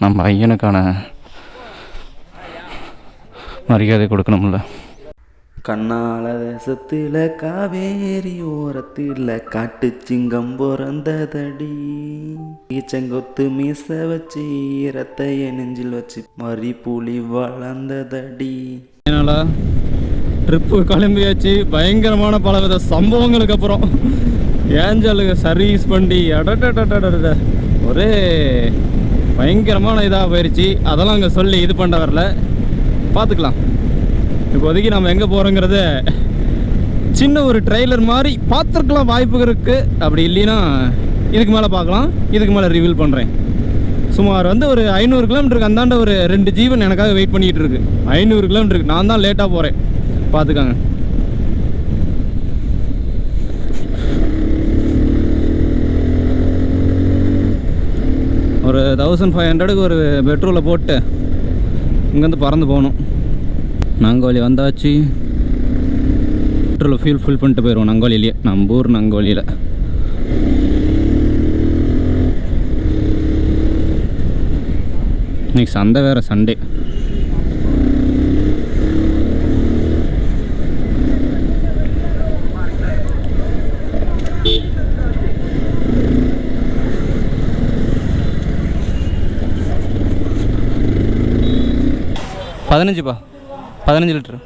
நம்ம ஐயனுக்கான மரியாதை கொடுக்கணும்ல. கண்ணால தேசத்துல காவேரி ஓரத்தில் காட்டு சிங்கம் பிறந்ததடி. செங்கொத்து மீச வச்சு இரத்தைய நெஞ்சில் வச்சு மறி புலி வளர்ந்ததடி ட்ரிப்பு கிளம்பியாச்சு. பயங்கரமான பலவித சம்பவங்களுக்கு அப்புறம். ஏஞ்சலுக்கு சர்வீஸ் பண்ணி அடடடடடட ஒரே பயங்கரமான இதாக போயிடுச்சு அதெல்லாம் அங்கே சொல்லி இது பண்ண வரல. பார்த்துக்கலாம் இப்போதைக்கு நம்ம எங்கே போகிறோங்கிறத சின்ன ஒரு ட்ரெய்லர் மாதிரி பார்த்துருக்கலாம் வாய்ப்பு இருக்குது அப்படி இல்லைன்னா இதுக்கு மேலே பார்க்கலாம் இதுக்கு மேலே ரிவீல் பண்ணுறேன் சுமார் வந்து ஒரு ஐநூறு கிலோமீட்டருக்கு அந்தாண்ட ஒரு ரெண்டு ஜீவன் எனக்காக வெயிட் பண்ணிக்கிட்டு இருக்கு. ஐநூறு கிலோமீட்டருக்கு நான் தான் லேட்டாக போகிறேன் பார்த்துக்கோங்க ஒரு தௌசண்ட் ஃபைவ் ஹண்ட்ரடுக்கு ஒரு பெட்ரோலை போட்டு இங்கேருந்து பறந்து போகணும். நாங்கோலி வந்தாச்சு. பெட்ரோலை ஃபியூல் ஃபில் பண்ணிட்டு போயிடுவோம் நங்கோலியிலேயே. நம்ம ஊர் நங்கோலியில். இன்னைக்கு சண்டை வேறு சண்டே பதினஞ்சுப்பா. பதினஞ்சு லிட்டரு.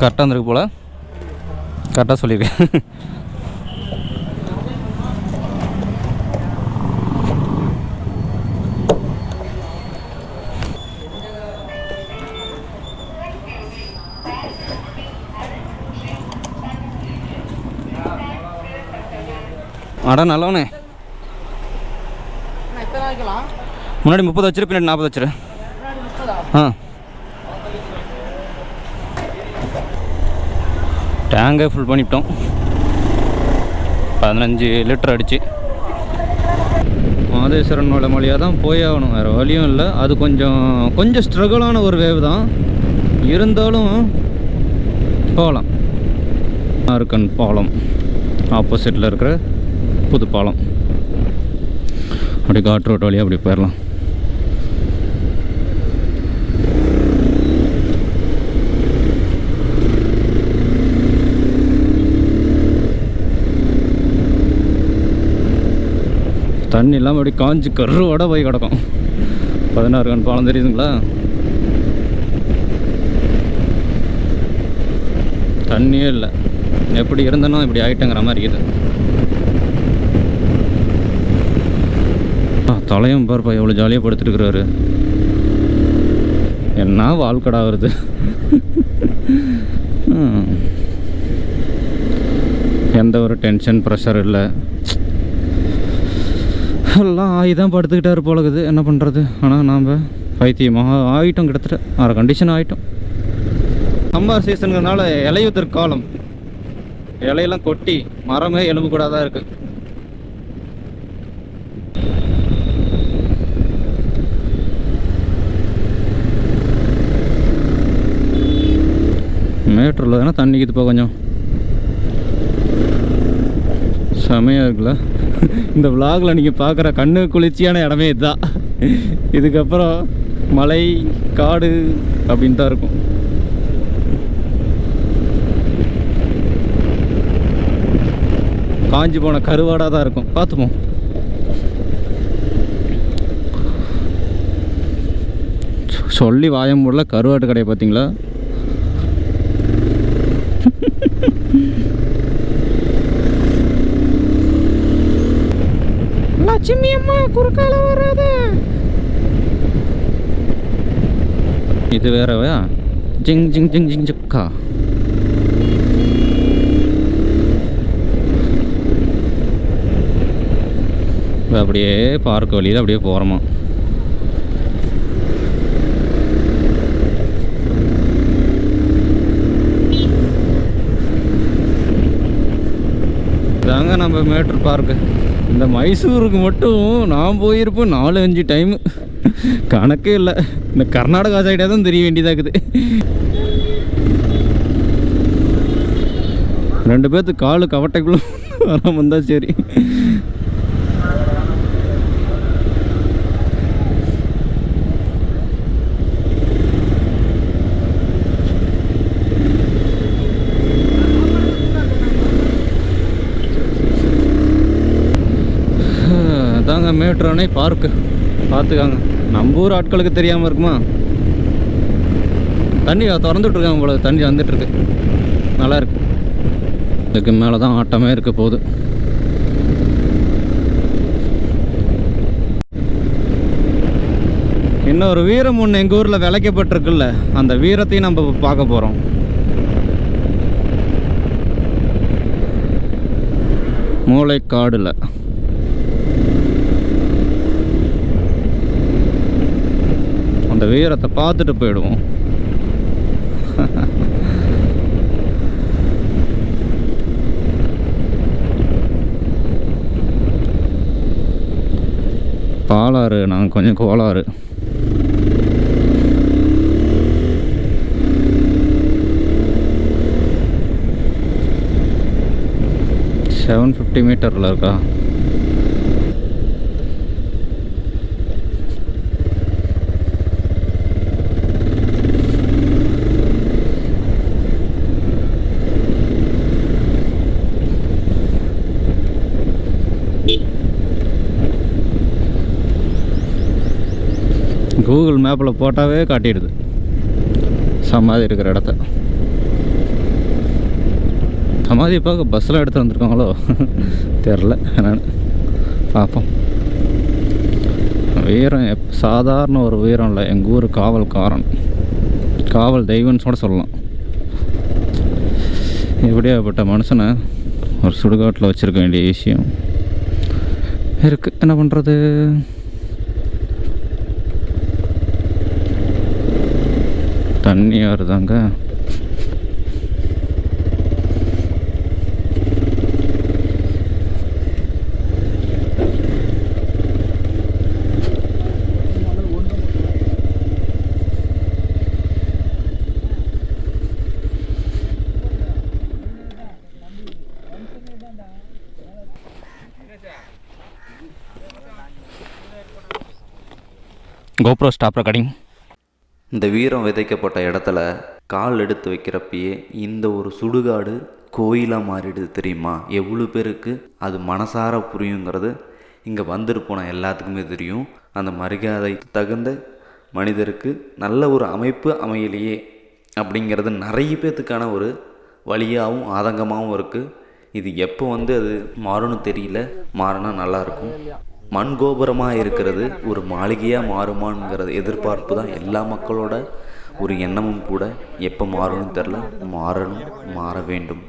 கரெக்டாக இருந்திருக்கு போல். கரெக்டாக சொல்லியிருக்கேன். அட நல்லவனே. முன்னாடி முப்பது வச்சிரு பின்னாடி நாற்பது வச்சிரு. ஆ. டேங்கை ஃபுல் பண்ணிவிட்டோம் பதினஞ்சு லிட்டர் அடிச்சு. மாதேஸ்வரன் மலை மொழியாக தான் போய் ஆகணும். வேறு வழியும் இல்லை. அது கொஞ்சம் கொஞ்சம் ஸ்ட்ரகிளான ஒரு வேவ் தான். இருந்தாலும் போகலாம். ஆர்கன் பாலம். ஆப்போசிட்டில் இருக்கிற புது பாலம். அப்படியே காட் ரோட் வழியாக அப்படி போயிடலாம் தண்ணி இல்லாமல் அப்படி காஞ்சி கருவோட போய் கிடக்கும். பதினாறு கண் பாலம் தெரியுதுங்களா? தண்ணியே இல்லை. எப்படி இருந்தனோ இப்படி ஆகிட்டேங்கிற மாதிரி இருக்குது ஆ, தலையும் பாருப்பா எவ்வளோ ஜாலியாக படுத்துருக்குறாரு. என்ன வாழ்க்கடா வருது? எந்த ஒரு டென்ஷன் ப்ரெஷர் இல்லை. எல்லாம் ஆகி தான் படுத்துக்கிட்டாரு போலக்குது என்ன பண்ணுறது ஆனால் நாம் பைத்தியமாக ஆகிட்டோம் கிட்டத்தட்ட. அரை கண்டிஷன் ஆகிட்டோம் சம்மர் சீசனுங்கிறதுனால இலையுதிர் காலம் இலையெல்லாம் கொட்டி மரமே எலும்பு கூட தான் இருக்குது மேட்டரில் தானே தண்ணிக்கு இப்போ கொஞ்சம். செமையாக இருக்குல்ல. இந்த விலாகில் நீங்கள் பார்க்குற கண்ணு குளிர்ச்சியான இடமே இதுதான். இதுக்கப்புறம் மலை காடு அப்படின்னு தான் இருக்கும். காஞ்சி போன கருவாடாக தான் இருக்கும். பார்த்துப்போம். சொல்லி வாயம் முடியல கருவாட்டு கடையை பார்த்தீங்களா? லட்சுமி அம்மா குறுக்கால வராத. இது வேறவா? ஜிங் ஜிங் ஜிங் ஜிங் ஜிக்கா அப்படியே பார்க் வழியில் அப்படியே போகிறோமா இதாங்க நம்ம மேட்ரு பார்க்கு இந்த மைசூருக்கு மட்டும் நான் போயிருப்பேன் நாலு அஞ்சு டைமு கணக்கே இல்லை. இந்த கர்நாடகா சைடாக தான் தெரிய வேண்டியதாக்குது ரெண்டு பேர்த்து காலு கவட்டைக்குள்ள வராமல் இருந்தா சரி. அதாங்க பார்க்கு. பார்த்துக்காங்க. நம்ம ஊர் ஆட்களுக்கு தெரியாமல் இருக்குமா? தண்ணி திறந்துட்டு போல தண்ணி வந்துட்டு இருக்கு நல்லா இருக்கு இதுக்கு மேலே தான் ஆட்டமே இருக்க போகுது. இன்னொரு வீரம் ஒன்று எங்கள் ஊரில் விளைக்கப்பட்டிருக்குல்ல. அந்த வீரத்தையும் நம்ம பார்க்க போகிறோம் மூளைக்காடில். அந்த வீரத்தை பார்த்துட்டு போயிடுவோம். பாலாறு நாங்கள் கொஞ்சம் கோளாறு. செவன் ஃபிஃப்டி மீட்டரில் இருக்கா? கூகுள் மேப்பில் போட்டாவே காட்டிடுது. சமாதி இருக்கிற இடத்த. சமாதி பார்க்க பஸ்ஸில் எடுத்து வந்திருக்காங்களோ? தெரில என்னென்னு பார்ப்போம். வீரம் எப் சாதாரண ஒரு வீரம் இல்லை. எங்கள் ஊர் காவல்காரன். காவல் தெய்வம்னு கூட சொல்லலாம். எப்படியாப்பட்ட மனுஷனை ஒரு சுடுகாட்டில் வச்சுருக்க வேண்டிய விஷயம் இருக்குது என்ன பண்ணுறது தண்ணி வருதாங்க கோப்ரோ ஸ்டாப் ரெக்கார்டிங் இந்த வீரம் விதைக்கப்பட்ட இடத்துல கால் எடுத்து வைக்கிறப்பயே இந்த ஒரு சுடுகாடு கோயிலாக மாறிடுது தெரியுமா? எவ்வளோ பேருக்கு அது மனசார புரியுங்கிறது இங்கே வந்துட்டு போன எல்லாத்துக்குமே தெரியும். அந்த மரியாதை தகுந்த மனிதருக்கு நல்ல ஒரு அமைப்பு அமையலையே அப்படிங்கிறது நிறைய பேர்த்துக்கான ஒரு வழியாகவும் ஆதங்கமாகவும் இருக்குது இது எப்போ வந்து அது மாறணும் தெரியல. மாறினா நல்லாயிருக்கும் மண் கோபுரமாக இருக்கிறது ஒரு மாளிகையாக மாறுமாங்கிறது எதிர்பார்ப்பு தான். எல்லா மக்களோட ஒரு எண்ணமும் கூட எப்போ மாறணும்னு தெரில மாறணும் மாற வேண்டும்.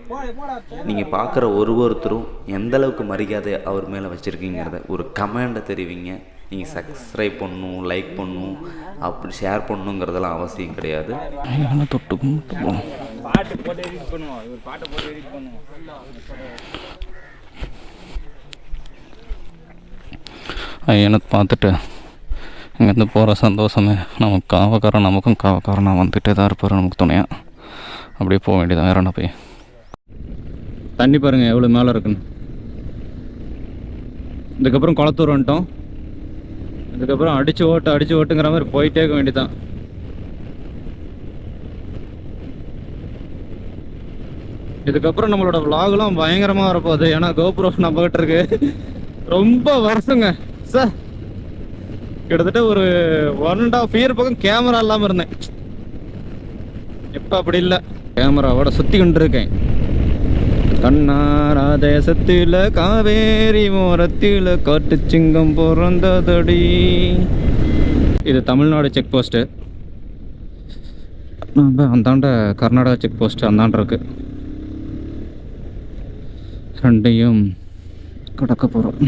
நீங்கள் பார்க்குற ஒரு ஒருத்தரும் எந்த அளவுக்கு மரியாதை அவர் மேலே வச்சுருக்கீங்கிறத ஒரு கமெண்டை தெரிவிங்க. நீங்கள் சப்ஸ்கிரைப் பண்ணணும் லைக் பண்ணணும் அப்படி ஷேர் பண்ணணுங்கிறதெல்லாம் அவசியம் கிடையாது. என்ன தொட்டு கும்பிட்டுப்போம் ஐயனை பார்த்துட்டு இங்கேருந்து போகிற சந்தோஷமே நமக்கு காவக்காரன் நமக்கும் காவக்காரனாக வந்துட்டே தான் இருப்பார் நமக்கு துணையாக அப்படியே போக வேண்டியதான் வேற என்ன போய் தண்ணி பாருங்கள் எவ்வளோ மேலே இருக்குன்னு இதுக்கப்புறம் குளத்தூர் வந்துட்டோம் இதுக்கப்புறம் அடிச்சு ஓட்டு அடிச்சு ஓட்டுங்கிற மாதிரி போயிட்டே இருக்க வேண்டியதான் இதுக்கப்புறம் நம்மளோட vlogலாம் பயங்கரமாக வரப்போகுது ஏன்னா கோபுரம் நம்மகிட்ட இருக்கு ரொம்ப வருஷங்க சார். கிட்டத்தட்ட ஒரு ஒன் அண்ட் ஆஃப் இயர் பக்கம் கேமரா இல்லாமல் இருந்தேன். இப்போ அப்படி இல்லை. கேமராவோட சுற்றி கொண்டு இருக்கேன். கண்ணாரா தேசத்தில் காவேரி ஓரத்தில் காட்டு சிங்கம் பிறந்ததடி. இது தமிழ்நாடு செக் போஸ்ட்டு நம்ம அந்தாண்ட கர்நாடகா செக் போஸ்ட் அந்தாண்ட இருக்கு. ரெண்டையும் கடக்க போகிறோம்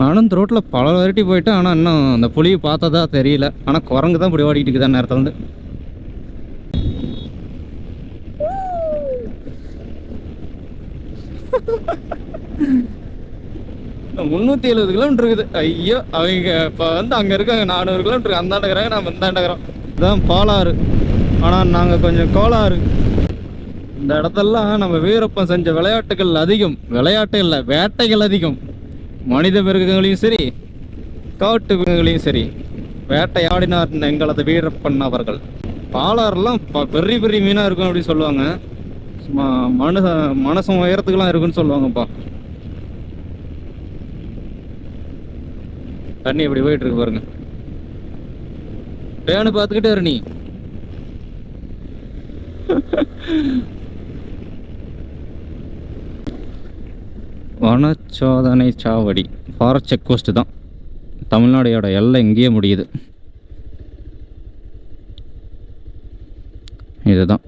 நானும் இந்த ரோட்டில் பல வெரைட்டி போயிட்டேன். ஆனால் இன்னும் அந்த புலியை பார்த்ததா தெரியல. ஆனால் குரங்கு தான் இப்படி ஓடிக்கிட்டு இருக்குதான் நேரத்தில் வந்து. முந்நூற்றி எழுபது கிலோமீட்டர் இருக்குது. ஐயோ அவங்க இப்போ வந்து அங்கே இருக்காங்க. நானூறு கிலோமீட்டர் அந்தாண்டுக்கிறாங்க நம்ம இந்தாண்ட இதுதான் பாலாறு. ஆனால் நாங்கள் கொஞ்சம் கோளாறு. இந்த இடத்தெல்லாம் நம்ம வீரப்பன் செஞ்ச விளையாட்டுகள் அதிகம். விளையாட்டு இல்லை வேட்டைகள் அதிகம். மனித மிருகங்களையும் சரி காட்டு மிருகங்களையும் சரி வேட்டையாடினார் எங்களது வீரப்பன் அவர்கள். பாலாறுலாம் பெரிய பெரிய மீனாக இருக்கும் அப்படின்னு சொல்லுவாங்க. சும்மா மனுஷ மனசம் உயரத்துக்குலாம் இருக்குன்னு சொல்லுவாங்கப்பா. தண்ணி எப்படி போயிட்டு இருக்கு பாருங்க. பேனு பார்த்துக்கிட்டே இரு நீ. வனச்சோதனை சாவடி ஃபாரஸ்ட் செக் போஸ்ட்டு தான். தமிழ்நாடையோட எல்லை இங்கேயே முடியுது. இதுதான்.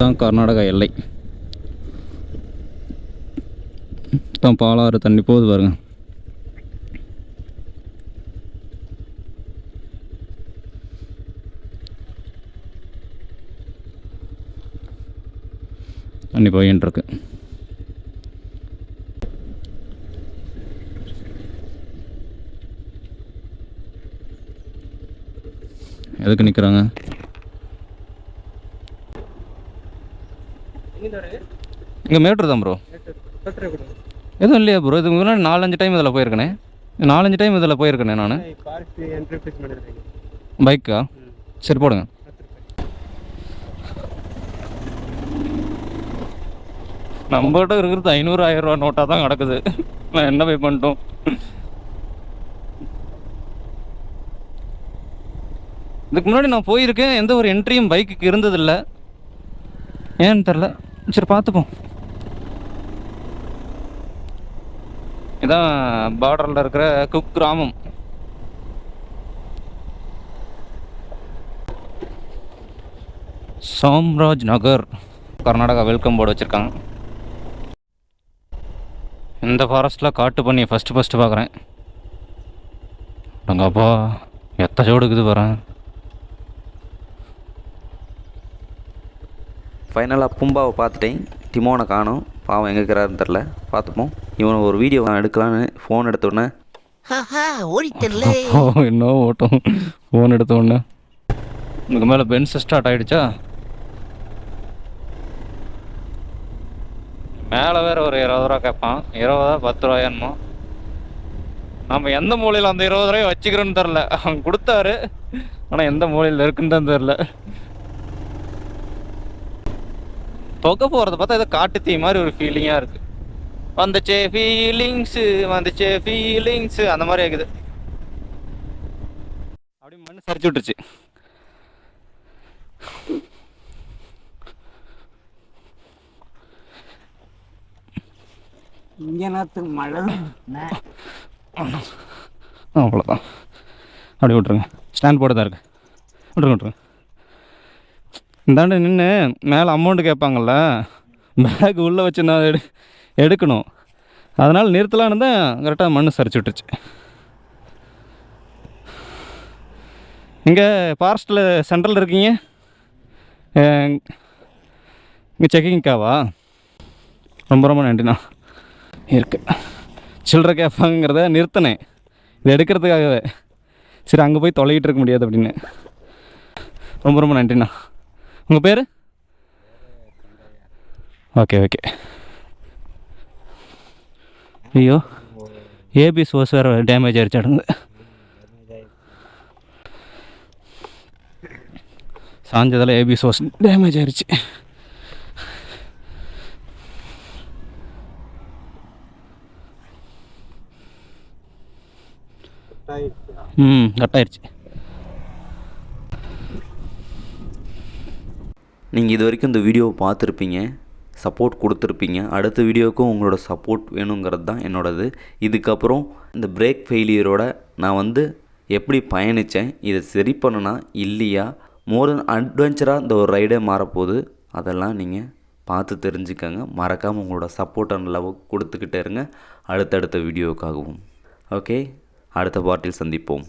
தான் கர்நாடகா எல்லை. தான் பாலாறு தண்ணி போகுது பாருங்கள் தண்ணி போயின்னு இருக்கு. எதுக்கு நிற்கிறாங்க இங்கே மேட்ரு தான் ப்ரோ எதுவும் இல்லையா ப்ரோ இதுக்கு முன்னாடி நாலஞ்சு டைம் இதில் போயிருக்கனே. நாலஞ்சு டைம் இதில் போயிருக்கனே நான். பைக்கா சரி போடுங்க. நம்மகிட்ட இருக்கிறது ஐநூறு ஆயிரம் ரூபா நோட்டாக தான் கிடக்குது. நான் என்ன போய் பண்ணிட்டோம் இதுக்கு முன்னாடி நான் போயிருக்கேன். எந்த ஒரு என்ட்ரியும் பைக்குக்கு இருந்ததில்லை. ஏன்னு தெரில சரி பார்த்துப்போம். இதான் பார்டரில் இருக்கிற குக் கிராமம். சாம்ராஜ் நகர் கர்நாடகா வெல்கம் போர்டு வச்சுருக்காங்க. இந்த ஃபாரஸ்ட்டில் காட்டு பண்ணி ஃபஸ்ட்டு ஃபஸ்ட்டு பார்க்குறேன் அப்பா எத்த சோடு இருக்குது பாறேன் ஃபைனலாக பும்பாவை பார்த்துட்டேன். டிமோனை காணும். பாவம் எங்கே இருக்கிறாருன்னு தெரில பார்த்துப்போம். இவனை ஒரு வீடியோ எடுக்கலான்னு ஃபோன் எடுத்த உடனே. என்ன ஓட்டம். ஃபோன் எடுத்த உடனே. உனக்கு மேலே பென்ஸ் ஸ்டார்ட் ஆயிடுச்சா? மேலே வேற ஒரு இருபது ரூபா கேட்பான் இருபதா பத்து ரூபாயான்மோ நம்ம எந்த மூலையில் அந்த இருபது ரூபாய் வச்சுக்கிறோன்னு தெரில அவன் கொடுத்தாரு. ஆனால் எந்த மூலையில் இருக்குன்னு தான் தெரில தொகை போகிறத பார்த்தா ஏதோ காட்டு தீ மாதிரி ஒரு ஃபீலிங்காக இருக்குது வந்துச்சே ஃபீலிங்ஸு வந்துச்சே ஃபீலிங்ஸு அந்த மாதிரி இருக்குது. அப்படியே மண்ணு சரிச்சு விட்டுருச்சு. இங்க மழை. அவ்வளோதான் அப்படி விட்ருங்க ஸ்டாண்ட் போட்டு தான் இருக்கு. விட்ருங்க விட்ருங்க இந்தாண்டு நின்று மேலே அமௌண்ட்டு கேட்பாங்கள்ல பேக் உள்ளே வச்சு நான் எடு எடுக்கணும். அதனால் நிறுத்தலான்னு தான் கரெக்டாக மண் சரிச்சு விட்டுருச்சு இங்கே ஃபாரஸ்ட்டில் சென்ட்ரல் இருக்கீங்க? இங்கே செக்கிங்க்காவா ரொம்ப ரொம்ப நன்றிண்ணா. இருக்குது சில்லற கேட்பாங்கிறத நிறுத்தினேன். இதை எடுக்கிறதுக்காகவே. சரி அங்கே போய் தொலைகிட்டு இருக்க முடியாது அப்படின்னு. ரொம்ப ரொம்ப நன்றிண்ணா. உங்கள் பேர்? Okay okay. ஐயோ ஏபி சோர்ஸ் வேறு டேமேஜ் ஆகிடுச்சு அடங்கு சாஞ்சதில் ஏபி சோர்ஸ் டேமேஜ் ஆகிடுச்சு ம் கட்டாயிருச்சு. நீங்கள் இது வரைக்கும் இந்த வீடியோவை பார்த்துருப்பீங்க சப்போர்ட் கொடுத்துருப்பீங்க. அடுத்த வீடியோவுக்கும் உங்களோட சப்போர்ட் வேணுங்கிறது தான் என்னோடது. இதுக்கப்புறம் இந்த பிரேக் ஃபெயிலியரோட நான் வந்து எப்படி பயணித்தேன் இதை சரி பண்ணனா இல்லையா? மோர் தென் அட்வென்ச்சராக இந்த ஒரு ரைடே மாறப்போகுது. அதெல்லாம் நீங்கள் பார்த்து தெரிஞ்சுக்கங்க. மறக்காமல் உங்களோட சப்போர்ட் அண்ட் லவ் கொடுத்துக்கிட்டே இருங்க. அடுத்தடுத்த வீடியோவுக்காகவும். ஓகே அடுத்த பாட்டில் சந்திப்போம்.